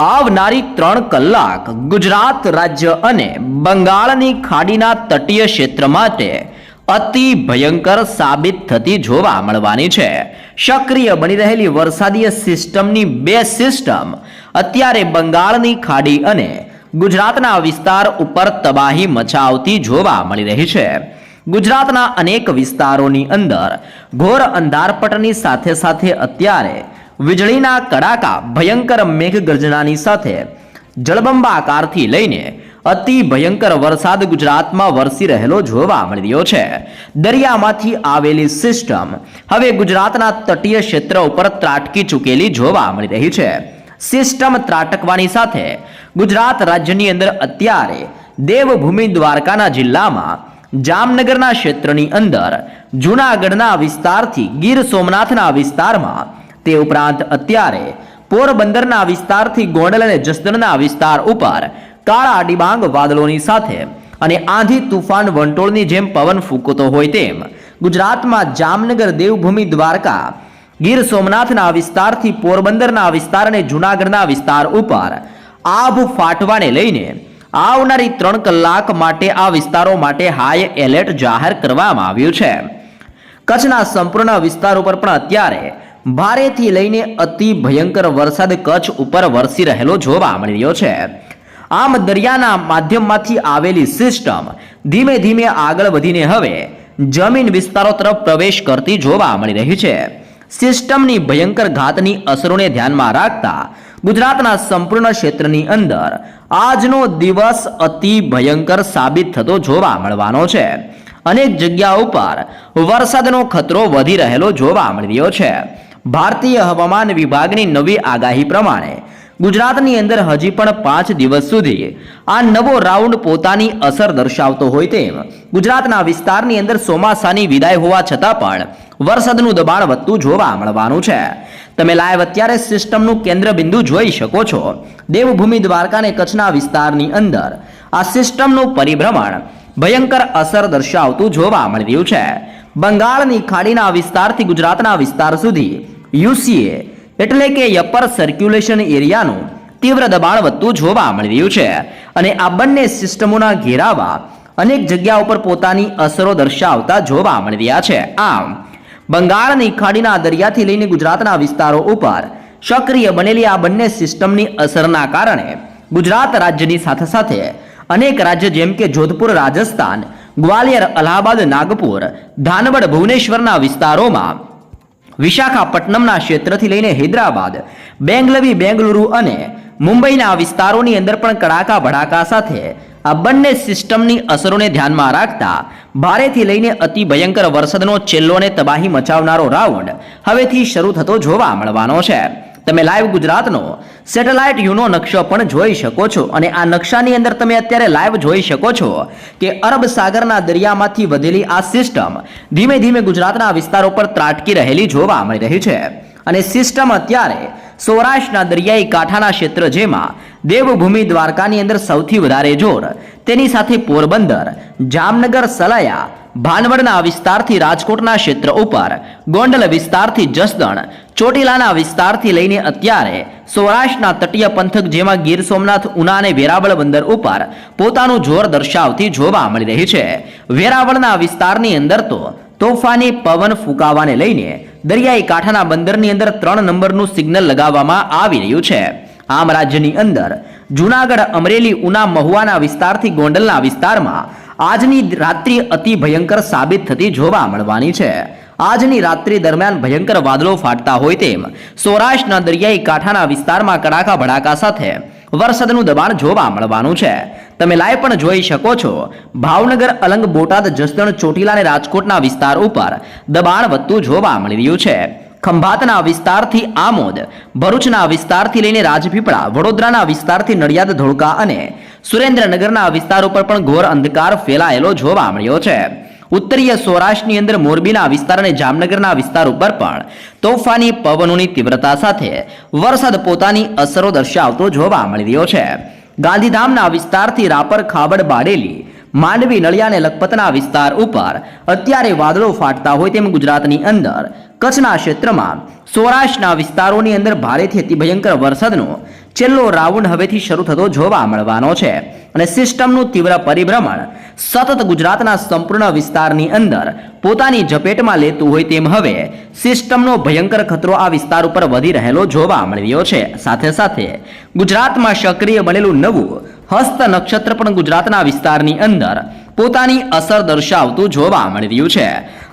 આવનારી ત્રણ કલાક ગુજરાત રાજ્ય અને બંગાળની ખાડીના તટીય ક્ષેત્ર માટે અતિ ભયંકર સાબિત થતી જોવા મળવાની છે. સક્રિય બની રહેલી વરસાદીય સિસ્ટમની બે સિસ્ટમ, અત્યારે બંગાળની ખાડી અને ગુજરાતના વિસ્તાર ઉપર તબાહી મચાવતી જોવા મળી રહી છે. ગુજરાતના અનેક વિસ્તારોની અંદર ઘોર અંધારપટની સાથે સાથે અત્યારે વીજળીના કડાકા ભયંકર મેઘગર્જનાની સાથે જળબંબાકારથી લઈને અતિ ભયંકર વરસાદ ગુજરાતમાં વરસી રહેલો જોવા મળી રહ્યો છે. દરિયામાંથી આવેલી સિસ્ટમ હવે ગુજરાતના તટીય ક્ષેત્ર ઉપર ત્રાટકી ચૂકેલી જોવા મળી રહી છે. સિસ્ટમ ત્રાટકવાની સાથે ગુજરાત રાજ્યની અંદર અત્યારે દેવભૂમિ દ્વારકાના જિલ્લામાં જામનગરના ક્ષેત્રની અંદર જૂનાગઢના વિસ્તારથી ગીર સોમનાથના વિસ્તારમાં તે ઉપરાંત અત્યારે પોરબંદરના વિસ્તારથી ગોંડલ અને જસદણના વિસ્તાર ઉપર કાળા ડિબાંગ વાદળોની સાથે અને આંધી તુફાન વંટોળની જેમ પવન ફૂંકતો હોય તેમ ગુજરાતમાં જામનગર, દેવભૂમિ, દ્વારકા, ગીર સોમનાથના વિસ્તારથી પોરબંદરના વિસ્તાર અને જૂનાગઢના વિસ્તાર ઉપર આભ ફાટવાને લઈને આવનારી ત્રણ કલાક માટે આ વિસ્તારો માટે હાઈ એલર્ટ જાહેર કરવામાં આવ્યું છે. કચ્છના સંપૂર્ણ વિસ્તાર ઉપર પણ અત્યારે ભારેથી લઈને અતિ ભયંકર વરસાદ કચ્છ ઉપર વરસી રહેલો જોવા મળી રહ્યો છે. આમ દરિયાના માધ્યમમાંથી આવેલી સિસ્ટમ ધીમે ધીમે આગળ વધીને હવે જમીન વિસ્તારો તરફ પ્રવેશ કરતી જોવા મળી રહી છે. સિસ્ટમની ભયંકર ઘાતની અસરોને ધ્યાનમાં રાખતા ગુજરાતના સંપૂર્ણ ક્ષેત્રની અંદર આજનો દિવસ અતિ ભયંકર સાબિત થતો જોવા મળવાનો છે. અનેક જગ્યા ઉપર વરસાદનો ખતરો વધી રહેલો જોવા મળી રહ્યો છે. ભારતીય હવામાન વિભાગની નવી આગાહી પ્રમાણે ગુજરાતની અંદર હજી પણ પાંચ દિવસ સુધી આ નવો રાઉન્ડ પોતાની અસર દર્શાવતો હોય તેમ ગુજરાતના વિસ્તારની અંદર ચોમાસાની વિદાય હોવા છતાં પણ વરસાદનું દબાણ વધતું જોવા મળવાનું છે. તમે લાઈવ અત્યારે સિસ્ટમનું કેન્દ્ર બિંદુ જોઈ શકો છો. દેવભૂમિ દ્વારકા અને કચ્છના વિસ્તારની અંદર આ સિસ્ટમનું પરિભ્રમણ ભયંકર અસર દર્શાવતું જોવા મળી રહ્યું છે. બંગાળની ખાડીના વિસ્તારથી ગુજરાતના વિસ્તાર સુધી. યુસીએ એટલે કે અપર સર્ક્યુલેશન એરિયાનું તીવ્ર દબાણ વધતું જોવા મળી રહ્યું છે. અને આ બંને સિસ્ટમોના ઘેરાવા અનેક જગ્યા ઉપર પોતાની અસરો દર્શાવતા જોવા મળી રહ્યા છે. આમ, બંગાળની ખાડીના દરિયાથી લઈને ગુજરાતના વિસ્તારો ઉપર સક્રિય બનેલી આ બંને સિસ્ટમની અસરના કારણે ગુજરાત રાજ્યની સાથે સાથે અનેક રાજ્ય જેમ કે જોધપુર, રાજસ્થાન ગ્વાલિયર, અલ્હાબાદ, નાગપુર, ધાનવડ, ભુવનેશ્વરના વિસ્તારોમાં વિશાખાપટ્ટનમના ક્ષેત્રથી લઈને હૈદરાબાદ, બેંગલવી, બેંગલુરુ અને મુંબઈના વિસ્તારોની અંદર પણ કડાકા ભડાકા સાથે આ બંને સિસ્ટમની અસરોને ધ્યાનમાં રાખતા ભારેથી લઈને અતિ ભયંકર વરસાદનો છેલ્લો અને તબાહી મચાવનારો રાઉન્ડ હવેથી શરૂ થતો જોવા મળવાનો છે. તમે લાઈવ ગુજરાતનો સેટેલાઇટ યુનો નકશો પણ જોઈ શકો છો. અને આ નકશાની અંદર તમે અત્યારે લાઈવ જોઈ શકો છો કે અરબ સાગરના દરિયામાંથી વધેલી આ સિસ્ટમ ધીમે ધીમે ગુજરાતના વિસ્તારો પર ત્રાટકી રહેલી જોવા મળી રહી છે. અને સિસ્ટમ અત્યારે સૌરાષ્ટ્રના દરિયાઈ કાંઠાના ક્ષેત્ર જેમાં દેવભૂમિ દ્વારકાની અંદર સૌથી વધારે જોર. તેની સાથે પોરબંદર, જામનગર, સલાયા ભાનવડના વિસ્તારથી રાજકોટના ક્ષેત્ર ઉપર, ગોંડલ વિસ્તારથી જસદણ, ચોટીલાના વિસ્તારથી લઈને અત્યારે સૌરાષ્ટ્રના તટીય પંથક જેમાં ગીર સોમનાથ, ઉના અને વેરાવળ બંદર ઉપર પોતાનું જોર દર્શાવતી જોવા મળી રહી છે. વેરાવળના વિસ્તારની અંદર તો તોફાની પવન ફૂંકાવાને લઈને દરિયાઈ કાંઠાના બંદરની અંદર ત્રણ નંબરનું સિગ્નલ લગાવવામાં આવી રહ્યું છે. આમ રાજ્યની અંદર જૂનાગઢ, અમરેલી, ઉના, મહુવાના વિસ્તારથી ગોંડલના વિસ્તારમાં આજની રાત્રિ અતિ ભયંકર સાબિત થતી જોવા મળવાની છે. આજની રાત્રિ દરમિયાન ભયંકર વાદળો ફાટતા હોય તેમ સૌરાષ્ટ્રના દરિયાઈ કાંઠાના વિસ્તારમાં કડાકા ભડાકા સાથે વરસાદનું દબાણ જોવા મળવાનું છે. તમે લાઈવ પણ જોઈ શકો છો, ભાવનગર, અલંગ, બોટાદ, જસદણ, ચોટીલા અને રાજકોટના વિસ્તાર ઉપર દબાણ વધતું જોવા મળી રહ્યું છે. ખંભાતના વિસ્તારથી આમોદ, ભરૂચના વિસ્તારથી લઈને રાજપીપળા, વડોદરાના વિસ્તારથી નડિયાદ, ધોળકા અને સુરેન્દ્રનગરના વિસ્તાર ઉપર પણ ઘોર અંધકાર ફેલાયેલો જોવા મળ્યો છે. ઉત્તરીય સૌરાષ્ટ્રની અંદર મોરબીના વિસ્તાર અને જામનગરના વિસ્તાર ઉપર પણ તોફાની પવનોની તીવ્રતા સાથે વરસાદ પોતાની અસરો દર્શાવતો જોવા મળી રહ્યો છે. ગાંધીધામના વિસ્તારથી રાપર, ખાબડ, બાડેલી, માંડવી, નળિયા અને લખપતના વિસ્તાર ઉપર અત્યારે વાદળો ફાટતા હોય તેમ ગુજરાતની અંદર કચ્છના ક્ષેત્રમાં સૌરાષ્ટ્રના વિસ્તારોની અંદર ભારેથી અતિ ભયંકર વરસાદનો છેલ્લો રાઉન્ડ હવેથી શરૂ થતો જોવા મળવાનો છે. અને સિસ્ટમનું તીવ્ર પરિભ્રમણ સતત ગુજરાતના સંપૂર્ણ વિસ્તારની અંદર પોતાની ઝપેટમાં લેતું હોય તેમ હવે સિસ્ટમનો ભયંકર ખતરો આ વિસ્તાર ઉપર વધી રહેલો જોવા મળ્યો છે. સાથે સાથે ગુજરાતમાં સક્રિય બનેલું નવું હસ્ત નક્ષત્ર પણ ગુજરાતના વિસ્તારની અંદર પોતાની અસર દર્શાવતું જોવા મળી રહ્યું છે.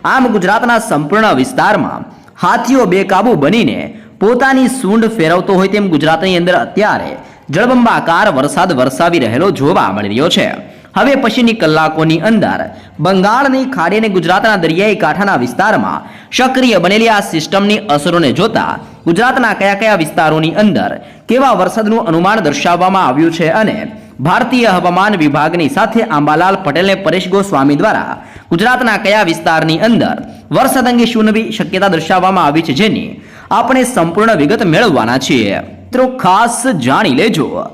આમ ગુજરાતના સંપૂર્ણ વિસ્તારમાં હાથીઓ બેકાબુ બનીને પોતાની સૂંઢ ફેરવતો હોય તેમ ગુજરાતની અંદર અત્યારે જળબંબાકાર વરસાદ વરસાવી રહેલો જોવા મળી રહ્યો છે. હવે પછીની કલાકોની અંદર બંગાળની ખાડી અને ગુજરાતના દરિયાઈ કાંઠાના વિસ્તારમાં સક્રિય બનેલી આ સિસ્ટમની અસરોને જોતા ગુજરાતના કયા કયા વિસ્તારોની અંદર કેવા વરસાદનું અનુમાન દર્શાવવામાં આવ્યું છે અને ભારતીય હવામાન વિભાગની સાથે આંબાલાલ પટેલને પરેશ ગોસ્વામી દ્વારા ગુજરાતના કયા વિસ્તારની અંદર વરસાદ અંગે શું નવી શક્યતા દર્શાવવામાં આવી છે જેની આપણે સંપૂર્ણ વિગત મેળવવાના છીએ. મિત્રો, ખાસ જાણી લેજો.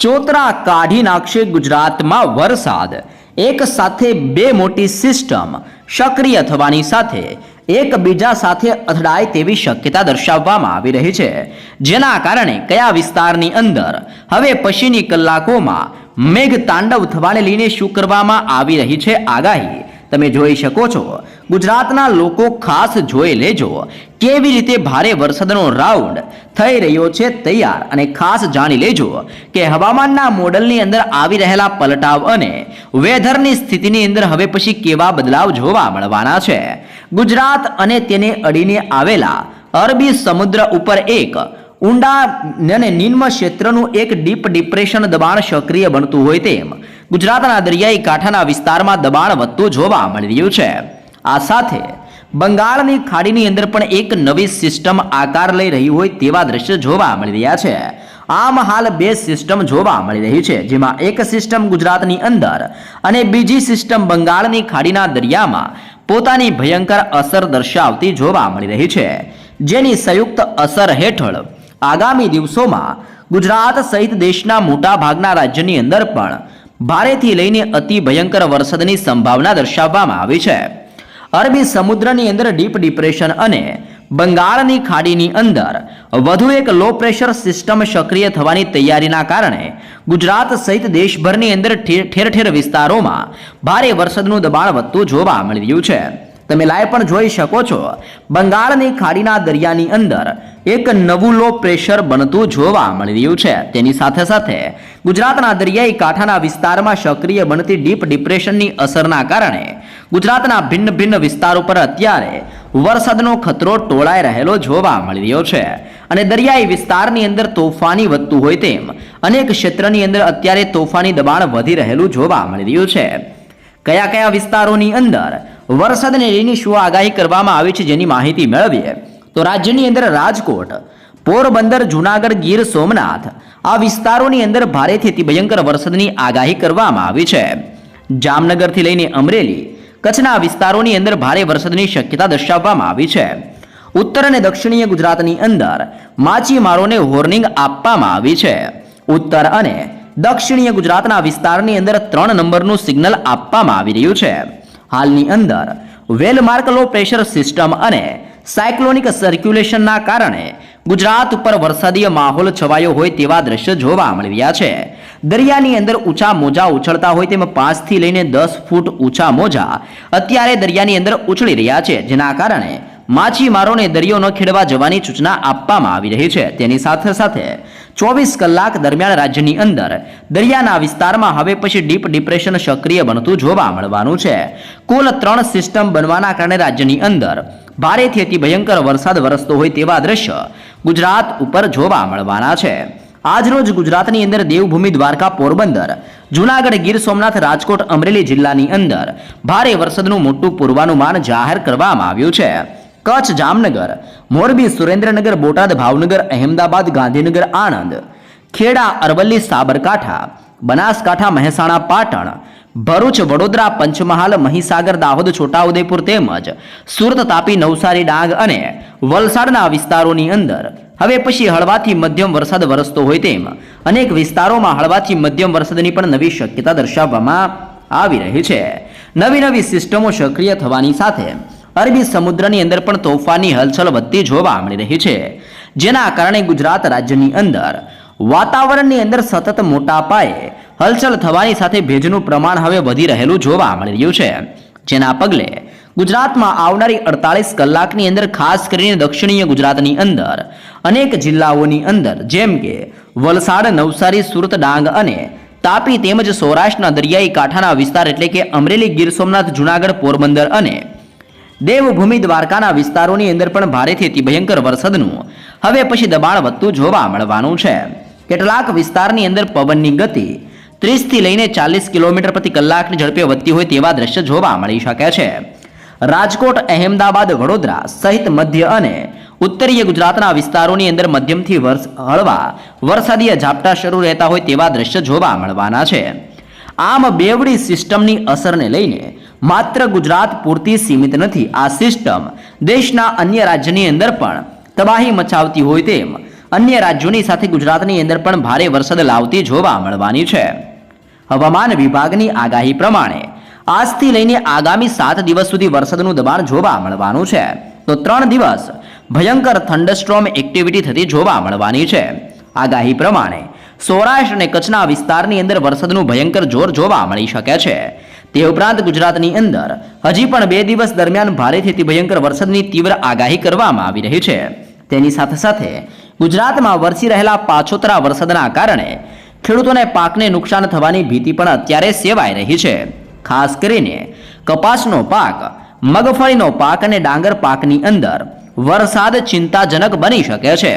ચોતરા કાઢી નાખશે ગુજરાતમાં વરસાદ. એક સાથે બે મોટી સિસ્ટમ સક્રિય થવાની સાથે એકબીજા સાથે અથડાય તેવી શક્યતા દર્શાવવામાં આવી રહી છે. જેના કારણે કયા વિસ્તારની અંદર હવે પછીની કલાકોમાં મેઘ તાંડવ થવાને લઈને શું કરવામાં આવી રહી છે આગાહી? તમે જોઈ શકો છો. ગુજરાતના લોકો ખાસ જોઈ લેજો. કેવી રીતે ભારે વરસાદનો રાઉન્ડ થઈ રહ્યો છે તૈયાર. અને ખાસ જાણી લેજો કે હવામાનના મોડલની અંદર આવી રહેલા પલટાવ અને વેધરની સ્થિતિની અંદર હવે પછી કેવા બદલાવ જોવા મળવાના છે. ગુજરાત અને તેને અડીને આવેલા અરબી સમુદ્ર ઉપર એક ઊંડા અને નિમ્ન ક્ષેત્રનું એક ડીપ ડિપ્રેશન દબાણ સક્રિય બનતું હોય તેમ ગુજરાતના દરિયાઈ કાંઠાના વિસ્તારમાં દબાણ વધતું જોવા મળી રહ્યું છે. આ સાથે બંગાળની ખાડીની અંદર પણ એક નવી સિસ્ટમ આકાર લઈ રહી હોય તેવા દ્રશ્ય જોવા મળી રહ્યા છે. આમ હાલ બે સિસ્ટમ જોવા મળી રહી છે, જેમાં એક સિસ્ટમ ગુજરાતની અંદર અને બીજી સિસ્ટમ બંગાળની ખાડીના દરિયામાં પોતાની ભયંકર અસર દર્શાવતી જોવા મળી રહી છે. જેની સંયુક્ત અસર હેઠળ આગામી દિવસોમાં ગુજરાત સહિત દેશના મોટા ભાગના રાજ્યની અંદર પણ ભારેથી લઈને અતિ ભયંકર વરસાદની સંભાવના દર્શાવવામાં આવી છે. અરબી સમુદ્રની અંદર ડીપ ડિપ્રેશન અને બંગાળની ખાડીની અંદર વધુ એક લો પ્રેશર સિસ્ટમ સક્રિય થવાની તૈયારીના કારણે ગુજરાત સહિત દેશભરની અંદર ઠેર ઠેર વિસ્તારોમાં ભારે વરસાદનું દબાણ વધતું જોવા મળી રહ્યું છે. તમે લાઈવ પણ જોઈ શકો છો. બંગાળની ખાડીના દરિયાની અંદર એક નવું લો પ્રેશર બનતું જોવા મળી રહ્યું છે. તેની સાથે સાથે ગુજરાતના દરિયાઈ કાંઠાના વિસ્તારમાં સક્રિય બનતી ડીપ ડિપ્રેશનની અસરના કારણે ગુજરાતના ભિન્ન ભિન્ન વિસ્તારો પર અત્યારે વરસાદનો ખતરો ટોળાઈ રહેલો જોવા મળી રહ્યો છે. અને દરિયાઈ વિસ્તારની અંદર તોફાની વધતું હોય તેમ અનેક ક્ષેત્રની અંદર અત્યારે તોફાની દબાણ વધી રહેલું જોવા મળી રહ્યું છે. કયા કયા વિસ્તારોની અંદર વરસાદને લઈને શું આગાહી કરવામાં આવી છે જેની માહિતી મેળવીએ? તો રાજ્યની અંદર રાજકોટ, પોરબંદર, જુનાગઢ, ગીર સોમનાથ આ વિસ્તારોની અંદર ભારેથી અતિ ભયંકર વરસાદની આગાહી કરવામાં આવી છે. જામનગરથી લઈને અમરેલી કચ્છના વિસ્તારોની અંદર ભારે વરસાદની શક્યતા દર્શાવવામાં આવી છે. ઉત્તર અને દક્ષિણીય ગુજરાતની અંદર માછીમારોને વોર્નિંગ આપવામાં આવી છે. ઉત્તર અને દક્ષિણીય ગુજરાતના વિસ્તારની અંદર ત્રણ નંબરનું સિગ્નલ આપવામાં આવી રહ્યું છે. હાલની અંદર well marked low pressure system અને સાયક્લોનિક સર્ક્યુલેશનના કારણે ગુજરાત ઉપર વરસાદીય માહોલ છવાયો હોય તેવા દ્રશ્ય જોવા મળી છે. દરિયાની અંદર ઊંચા મોજા ઉછળતા હોય તેમાં પાંચથી લઈને દસ ફૂટ ઊંચા મોજા અત્યારે દરિયાની અંદર ઉછળી રહ્યા છે, જેના કારણે માછીમારોને દરિયો ન ખેડવા જવાની સૂચના આપવામાં આવી રહી છે. તેની સાથે સાથે ચોવીસ કલાક દરમિયાન રાજ્યની અંદર દરિયાના વિસ્તારમાં હવે પછી ડીપ ડિપ્રેશન સક્રિય બનતું જોવા મળવાનું છે. કુલ ત્રણ સિસ્ટમ બનવાના કારણે રાજ્યની અંદર ભારેથી અતિ ભયંકર વરસાદ વરસતો હોય તેવા દ્રશ્ય ગુજરાત ઉપર જોવા મળવાના છે. આજરોજ ગુજરાતની અંદર દેવભૂમિ દ્વારકા પોરબંદર, જુનાગઢ ગીર સોમનાથ રાજકોટ અમરેલી જિલ્લાની અંદર ભારે વરસાદનું મોટું પૂર્વાનુમાન જાહેર કરવામાં આવ્યું છે. કચ્છ, જામનગર, મોરબી, સુરેન્દ્રનગર, બોટાદ, ભાવનગર, અહેમદાબાદ, ગાંધીનગર, આણંદ, ખેડા, અરવલ્લી, સાબરકાંઠા, બનાસકાંઠા, મહેસાણા, પાટણ, ભરૂચ, વડોદરા, પંચમહાલ, મહીસાગર, દાહોદ, છોટાઉદેપુર તેમજ સુરત, તાપી, નવસારી, ડાંગ અને વલસાડના વિસ્તારોની અંદર. હવે પછી હળવાથી મધ્યમ વરસાદ વરસતો હોય તેમ અનેક વિસ્તારોમાં હળવાથી મધ્યમ વરસાદની પણ નવી શક્યતા દર્શાવવામાં આવી રહી છે. નવી નવી સિસ્ટમો સક્રિય થવાની સાથે અરબી સમુદ્રની અંદર પણ તોફાની હલચલ વધતી જોવા મળી રહી છે. જેના કારણે ગુજરાત રાજ્યની અંદર વાતાવરણની અંદર સતત મોટા પાયે હલચલ થવાની સાથે ભેજનું પ્રમાણ હવે વધી રહેલું જોવા મળી રહ્યું છે. જેના પગલે ગુજરાતમાં આવનારી અડતાલીસ કલાકની અંદર ખાસ કરીને દક્ષિણીય ગુજરાતની અંદર અનેક જિલ્લાઓની અંદર જેમ કે વલસાડ, નવસારી, સુરત, ડાંગ અને તાપી તેમજ સૌરાષ્ટ્રના દરિયાઈ કાંઠાના વિસ્તાર એટલે કે અમરેલી, ગીર સોમનાથ, જુનાગઢ, પોરબંદર અને દેવભૂમિ દ્વારકાના વિસ્તારોની અંદર પણ ભારેથી અતિ ભયંકર વરસાદનું હવે પછી દબાણ વધતું જોવા મળવાનું છે. કેટલાક વિસ્તારની અંદર પવનની ગતિ ત્રીસથી લઈને ચાલીસ કિલોમીટર પ્રતિ કલાકની ઝડપે વધતી હોય તેવા દ્રશ્ય જોવા મળી શકે છે. રાજકોટ, અહેમદાબાદ, વડોદરા સહિત મધ્ય અને ઉત્તરીય ગુજરાતના વિસ્તારોની અંદર મધ્યમથી વર્ષ હળવા વરસાદીય ઝાપટા શરૂ રહેતા હોય તેવા દ્રશ્ય જોવા મળવાના છે. આમ બેવડી સિસ્ટમની અસરને લઈને માત્ર ગુજરાત પૂરતી સીમિત નથી. આ સિસ્ટમ દેશના અન્ય રાજ્યની અંદર પણ તબાહી મચાવતી હોય તેમ અન્ય રાજ્યોની સાથે ગુજરાતની અંદર પણ ભારે વરસાદ લાવતી જોવા મળવાની છે. હવામાન વિભાગની આગાહી પ્રમાણે આજથી લઈને આગામી સાત દિવસ સુધી વરસાદનું દબાણ જોવા મળવાનું છે. તો ત્રણ દિવસ ભયંકર થંડરસ્ટ્રોમ એક્ટિવિટી થતી જોવા મળવાની છે. આગાહી પ્રમાણે સૌરાષ્ટ્ર અને કચ્છના વિસ્તારની અંદર વરસાદનું ભયંકર જોર જોવા મળી શકે છે. તે ઉપરાંત ગુજરાતની અંદર હજી પણ બે દિવસ દરમિયાન ભારેથી અતિ વરસાદની તીવ્ર આગાહી કરવામાં આવી રહી છે. તેની સાથે સાથે ગુજરાતમાં વરસી રહેલા પાછોતરા વરસાદના કારણે ખેડૂતોને પાકને નુકસાન થવાની ભીતિ પણ અત્યારે સેવાઈ રહી છે. ખાસ કરીને કપાસનો પાક, મગફળીનો પાક અને ડાંગર પાકની અંદર વરસાદ ચિંતાજનક બની શકે છે.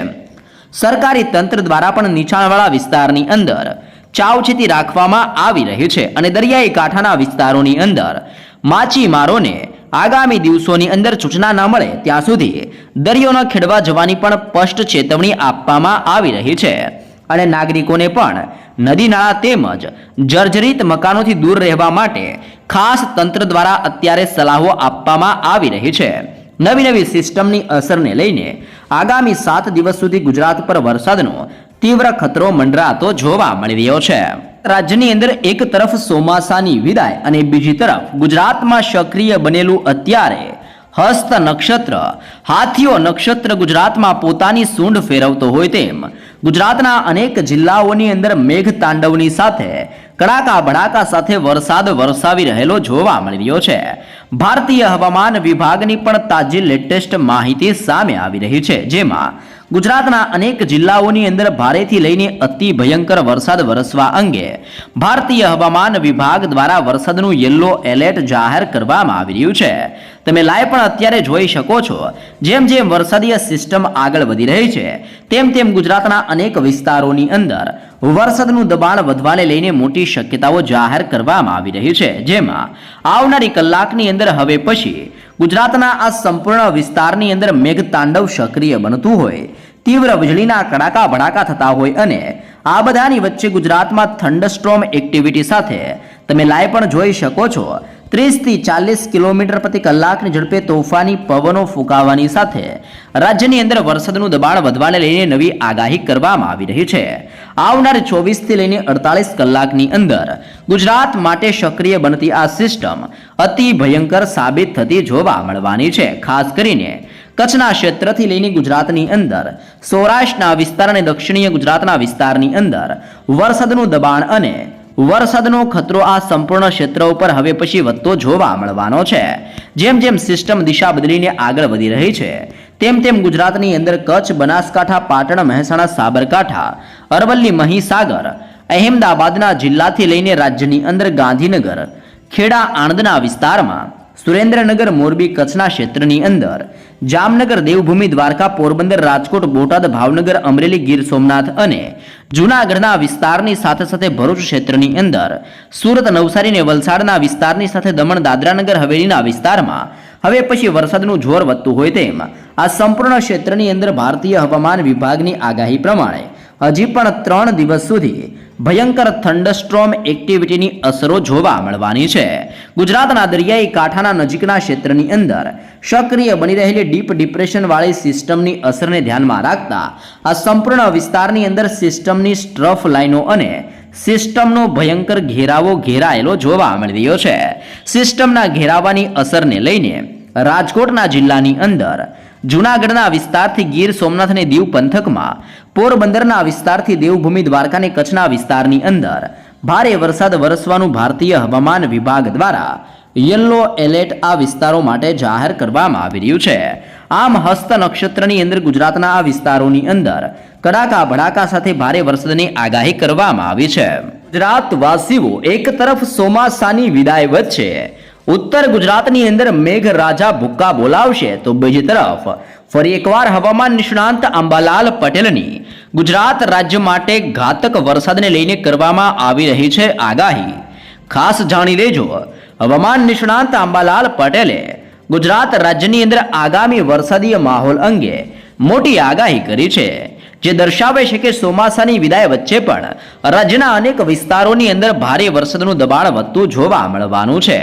સરકારી તંત્ર દ્વારા પણ નીચાણવાળા વિસ્તારની અંદર ચાવચેતી રાખવામાં આવી રહી છે અને દરિયાઈ કાંઠાના વિસ્તારોની અંદર માછીમારોને આગામી દિવસોની અંદર સૂચના ન મળે ત્યાં સુધી દરિયો ન ખેડવા જવાની પણ સ્પષ્ટ ચેતવણી આપવામાં આવી રહી છે. અને નાગરિકોને પણ નદી નાળા તેમજ જર્જરિત મકાનોથી દૂર રહેવા માટે ખાસ તંત્ર દ્વારા અત્યારે સલાહો આપવામાં આવી રહી છે. નવી નવી સિસ્ટમની અસરને લઈને આગામી સાત દિવસ સુધી ગુજરાત પર વરસાદનો તીવ્ર ખતરો મંડરાતો જોવા મળી રહ્યો છે. રાજ્યની અંદર એક તરફ ચોમાસાની વિદાય અને બીજી તરફ ગુજરાતમાં સક્રિય બનેલું અત્યારે હસ્ત નક્ષત્ર. હાથીઓ નક્ષત્ર ગુજરાતમાં પોતાની સૂંઢ ફેરવતો હોય તેમ ગુજરાતના અનેક જિલ્લાઓની અંદર મેઘ તાંડવની સાથે કડાકા ભડાકા સાથે વરસાદ વરસાવી રહેલો જોવા મળી રહ્યો છે. ભારતીય હવામાન વિભાગની પણ તાજી લેટેસ્ટ માહિતી સામે આવી રહી છે, જેમાં ગુજરાતના અનેક જિલ્લાઓની અંદર ભારેથી લઈને અતિ ભયંકર વરસાદ વરસવા અંગે ભારતીય હવામાન વિભાગ દ્વારા વરસાદનું યલો એલર્ટ જાહેર કરવામાં આવી રહ્યું છે. તમે લાઈવ પણ અત્યારે જોઈ શકો છો. જેમ જેમ વરસાદીય સિસ્ટમ આગળ વધી રહી છે, તેમ તેમ ગુજરાતના અનેક વિસ્તારોની અંદર વરસાદનું દબાણ વધવાને લઈને મોટી શક્યતાઓ જાહેર કરવામાં આવી રહી છે. જેમાં આવનારી કલાકની અંદર હવે પછી ગુજરાતના આ સંપૂર્ણ વિસ્તારની અંદર મેઘતાંડવ સક્રિય બનતું હોય, તીવ્ર વીજળીના કડાકા ભડાકા થતા હોય અને આ બધાની વચ્ચે ગુજરાતમાં થંડસ્ટ્રોમ એક્ટિવિટી સાથે તમે લાઈવ પણ જોઈ શકો છો. ત્રીસથી ચાલીસ કિલોમીટર પ્રતિ કલાકની ઝડપે તોફાની પવનો ફૂંકાવાની સાથે રાજ્યની અંદર વરસાદનું દબાણ વધવાને લઈને નવી આગાહી કરવામાં આવી રહી છે. આવનાર ચોવીસથી લઈને અડતાલીસ કલાકની અંદર ગુજરાત માટે સક્રિય બનતી આ સિસ્ટમ અતિ ભયંકર સાબિત થતી જોવા મળવાની છે. ખાસ કરીને કચ્છના ક્ષેત્રથી લઈને ગુજરાતની અંદર, સૌરાષ્ટ્રના વિસ્તાર અને દક્ષિણીય ગુજરાતના વિસ્તારની અંદર વરસાદનું દબાણ અને વરસાદનો ખતરો આ સંપૂર્ણ ક્ષેત્ર ઉપર હવે પછી વધતો જોવા મળવાનો છે. જેમ જેમ સિસ્ટમ દિશા બદલીને આગળ વધી રહી છે, તેમ તેમ ગુજરાતની અંદર કચ્છ, બનાસકાંઠા, પાટણ, મહેસાણા, સાબરકાંઠા, અરવલ્લી, મહીસાગર, અહેમદાબાદના જિલ્લાથી લઈને રાજ્યની અંદર ગાંધીનગર, ખેડા, આણંદના વિસ્તારમાં, સુરેન્દ્રનગર, મોરબી કચ્છના ક્ષેત્રની અંદર જામનગર દેવભૂમિ દ્વારકા પોરબંદર રાજકોટ બોટાદ ભાવનગર અમરેલી ગીર સોમનાથ અને જૂનાગઢના વિસ્તારની સાથે સાથે ભરૂચ ક્ષેત્રની અંદર સુરત નવસારી અને વલસાડના વિસ્તારની સાથે દમણ દાદરાનગર હવેલીના વિસ્તારમાં. હવે પછી વરસાદનું જોર વધતું હોય તેમ આ સંપૂર્ણ ક્ષેત્રની અંદર ભારતીય હવામાન વિભાગની આગાહી પ્રમાણે હજી પણ ત્રણ દિવસ સુધી ભયંકર થંડરસ્ટ્રોમ એક્ટિવિટીની અસરો જોવા મળવાની છે. ગુજરાતના દરિયાઈ કાંઠાના નજીકના ક્ષેત્રની અંદર સક્રિય બની રહેલી ડીપ ડિપ્રેશન વાળી સિસ્ટમની અસરને ધ્યાનમાં રાખતા આ સંપૂર્ણ વિસ્તારની અંદર સિસ્ટમની સ્ટ્રફ લાઇનો અને સિસ્ટમનો ભયંકર ઘેરાવો ઘેરાયેલો જોવા મળી રહ્યો છે. સિસ્ટમના ઘેરાવાની અસરને લઈને રાજકોટના જિલ્લાની અંદર જૂનાગઢના વિસ્તારથી ગીર સોમનાથ અને દીવ પંથકમાં પોરબંદરના વિસ્તારથી દેવભૂમિ દ્વારકાને કચ્છના વિસ્તારની અંદર ભારે વરસાદ વરસવાનું ભારતીય હવામાન વિભાગ દ્વારા યલો એલર્ટ આ વિસ્તારો માટે જાહેર કરવામાં આવી રહ્યું છે. આમ હસ્ત નક્ષત્રની અંદર ગુજરાતના આ વિસ્તારોની અંદર કડાકા ભડાકા સાથે ભારે વરસાદની આગાહી કરવામાં આવી છે. ગુજરાતવાસીઓ એક તરફ ચોમાસાની વિદાય વચ્ચે ઉત્તર ગુજરાતની અંદર મેઘરાજા ભૂક્કા બોલાવશે તો બીજી તરફ ફરી એકવાર હવામાન નિષ્ણાંત અંબાલાલ પટેલની ગુજરાત રાજ્ય માટે ઘાતક વરસાદને લઈને કરવામાં આવી રહી છે આગાહી. ખાસ જાણી લેજો, હવામાન નિષ્ણાંત અંબાલાલ પટેલે ગુજરાત રાજ્યની અંદર આગામી વરસાદીય માહોલ અંગે મોટી આગાહી કરી છે, જે દર્શાવે છે કે ચોમાસાની વિદાય વચ્ચે પણ રાજ્યના અનેક વિસ્તારોની અંદર ભારે વરસાદનું દબાણ વધતું જોવા મળવાનું છે.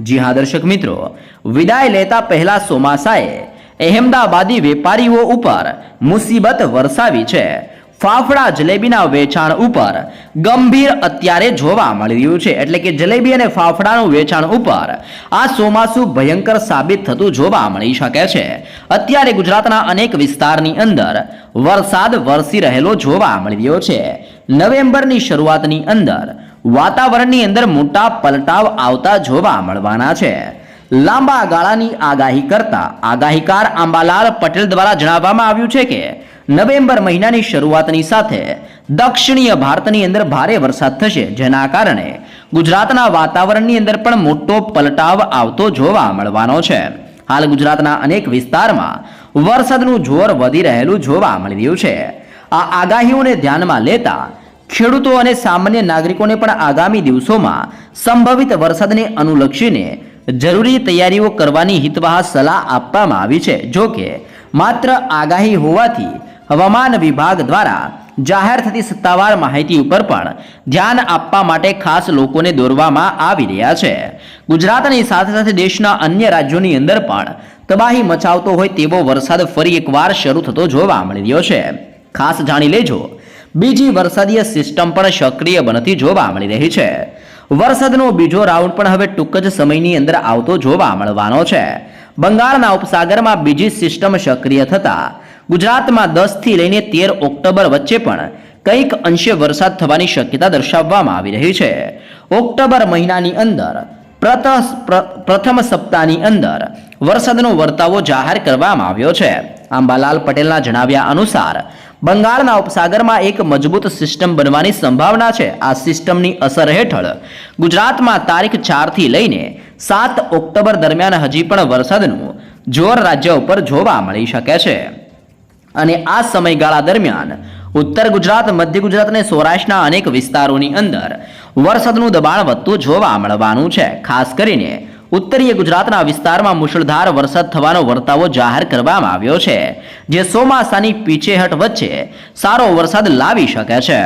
જી હા, દર્શક મિત્રો, વિદાય લેતા પહેલા સોમાસાએ અહેમદાબાદી વેપારીઓ ઉપર મુસીબત વરસાવી છે. ફાફડા જલેબીના વેચાણ ઉપર ગંભીર અત્યારે જોવા મળી રહ્યું છે. એટલે કે જલેબી અને ફાફડાનું વેચાણ ઉપર આ ચોમાસું ભયંકર સાબિત થતું જોવા મળી શકે છે. અત્યારે ગુજરાતના અનેક વિસ્તારની અંદર વરસાદ વરસી રહેલો જોવા મળી રહ્યો છે. નવેમ્બરની શરૂઆતની અંદર વાતાવરણની અંદર મોટા પલટાવ આવતા જોવા મળવાના છે. લાંબા ગાળાની આગાહી કરતા આગાહીકાર આંબાલાલ પટેલ દ્વારા જણાવવામાં આવ્યું છે કે, નવેમ્બર મહિનાની શરૂઆતની સાથે દક્ષિણીય ભારતની અંદર ભારે વરસાદ થશે, જેના કારણે ગુજરાતના વાતાવરણની અંદર પણ મોટો પલટાવ આવતો જોવા મળવાનો છે. હાલ ગુજરાતના અનેક વિસ્તારમાં વરસાદનું જોર વધી રહેલું જોવા મળી રહ્યું છે. આ આગાહીઓને ધ્યાનમાં લેતા ખેડૂતો અને સામાન્ય નાગરિકોને પણ આગામી દિવસોમાં સંભવિત વરસાદને અનુલક્ષીને જરૂરી તૈયારીઓ કરવાની હિતવાહ સલાહ આપવામાં આવી છે. જો કે, માત્ર આગાહી હોવાથી હવામાન વિભાગ દ્વારા જાહેર થતી સત્તાવાર માહિતી ઉપર પણ ધ્યાન આપવા માટે ખાસ લોકોને દોરવામાં આવી રહ્યા છે. ગુજરાતની સાથે સાથે દેશના અન્ય રાજ્યોની અંદર પણ તબાહી મચાવતો હોય તેવો વરસાદ ફરી એકવાર શરૂ થતો જોવા મળી રહ્યો છે. ખાસ જાણી લેજો બીજી વરસાદીય સિસ્ટમ પણ સક્રિય બનતી જોવા મળી રહી છે. વરસાદનો બીજો રાઉન્ડ પણ હવે ટૂંક જ સમયની અંદર આવતો જોવા મળવાનો છે. બંગાળના ઉપસાગરમાં બીજી સિસ્ટમ સક્રિય થતા ગુજરાતમાં દસથી લઈને તેર ઓક્ટોબર વચ્ચે પણ કંઈક અંશે વરસાદ થવાની શક્યતા દર્શાવવામાં આવી રહી છે. ઓક્ટોબર મહિનાની અંદર પ્રથ- પ્રથમ સપ્તાહની અંદર વરસાદનો વર્તાવો જાહેર કરવામાં આવ્યો છે. આંબાલાલ પટેલના જણાવ્યા અનુસાર, બંગાળના ઉપસાગરમાં એક મજબૂત સિસ્ટમ બનવાની સંભાવના છે. આ સિસ્ટમની અસર હેઠળ ગુજરાતમાં તારીખ ચારથી લઈને સાત ઓક્ટોબર દરમિયાન હજી પણ વરસાદનું જોર રાજ્ય ઉપર જોવા મળી શકે છે. અને આ સમયગાળા દરમિયાન ઉત્તર ગુજરાત, મધ્ય ગુજરાત અને સૌરાષ્ટ્રના અનેક વિસ્તારોની અંદર વરસાદનું દબાણ વધતું જોવા મળવાનું છે. ખાસ કરીને ઉત્તરીય ગુજરાતના વિસ્તારમાં મુશળધાર વરસાદ થવાનો વર્તાવો જાહેર કરવામાં આવ્યો છે, જે ચોમાસાની પીછેહટ વચ્ચે સારો વરસાદ લાવી શકે છે.